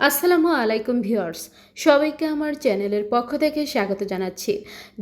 আসসালামু আলাইকুম ভিউয়ার্স, সবাইকে আমার চ্যানেলের পক্ষ থেকে স্বাগত জানাচ্ছি।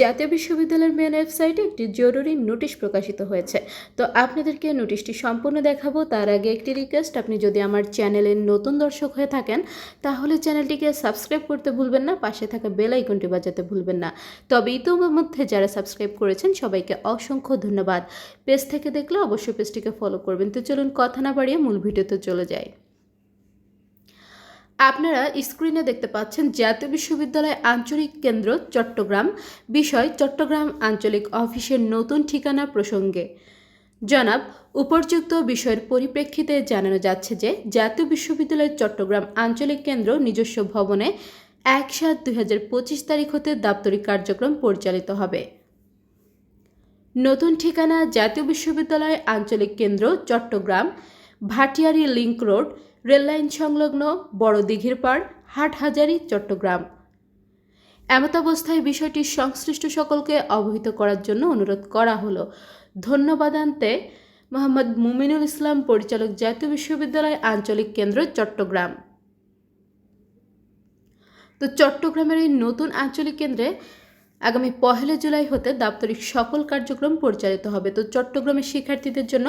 জাতীয় বিশ্ববিদ্যালয়ের মেন ওয়েবসাইটে একটি জরুরি নোটিশ প্রকাশিত হয়েছে। তো আপনাদেরকে নোটিশটি সম্পূর্ণ দেখাবো। তার আগে একটি রিকোয়েস্ট আপনি যদি আমার চ্যানেলের নতুন দর্শক হয়ে থাকেন, তাহলে চ্যানেলটিকে সাবস্ক্রাইব করতে ভুলবেন না, পাশে থাকা বেল আইকনটি বাজাতে ভুলবেন না। তবে ইতিমধ্যে যারা সাবস্ক্রাইব করেছেন, সবাইকে অসংখ্য ধন্যবাদ। পেজ থেকে দেখলে অবশ্যই পেজটিকে ফলো করবেন। তো চলুন কথা না বাড়িয়ে মূল ভিডিওতে চলে যাই। আপনারা স্ক্রিনে দেখতে পাচ্ছেন জাতীয় বিশ্ববিদ্যালয় আঞ্চলিক কেন্দ্র চট্টগ্রাম। বিষয়, চট্টগ্রাম আঞ্চলিক অফিসের নতুন ঠিকানা প্রসঙ্গে। জনাব, উপর্যুক্ত বিষয়ের পরিপ্রেক্ষিতে জানানো যাচ্ছে যে, জাতীয় বিশ্ববিদ্যালয় চট্টগ্রাম আঞ্চলিক কেন্দ্র নিজস্ব ভবনে এক সাত দুই তারিখ হতে দাপ্তরিক কার্যক্রম পরিচালিত হবে। নতুন ঠিকানা জাতীয় বিশ্ববিদ্যালয় আঞ্চলিক কেন্দ্র Chittagong, Bhatiari link road rail line সংলগ্ন বড় দিঘির পাড়, হাটহাজারি, চট্টগ্রাম। এমতাবস্থায় বিষয়টি সংশ্লিষ্ট সকলকে অবহিত করার জন্য অনুরোধ করা হলো। ধন্যবাদান্তে মোহাম্মদ মুমিনুল ইসলাম, পরিচালক জাতীয় বিশ্ববিদ্যালয় আঞ্চলিক কেন্দ্র, চট্টগ্রাম। তো চট্টগ্রামের এই নতুন আঞ্চলিক কেন্দ্রে আগামী পহেলা জুলাই হতে দাপ্তরিক সকল কার্যক্রম পরিচালিত হবে। তো চট্টগ্রামের শিক্ষার্থীদের জন্য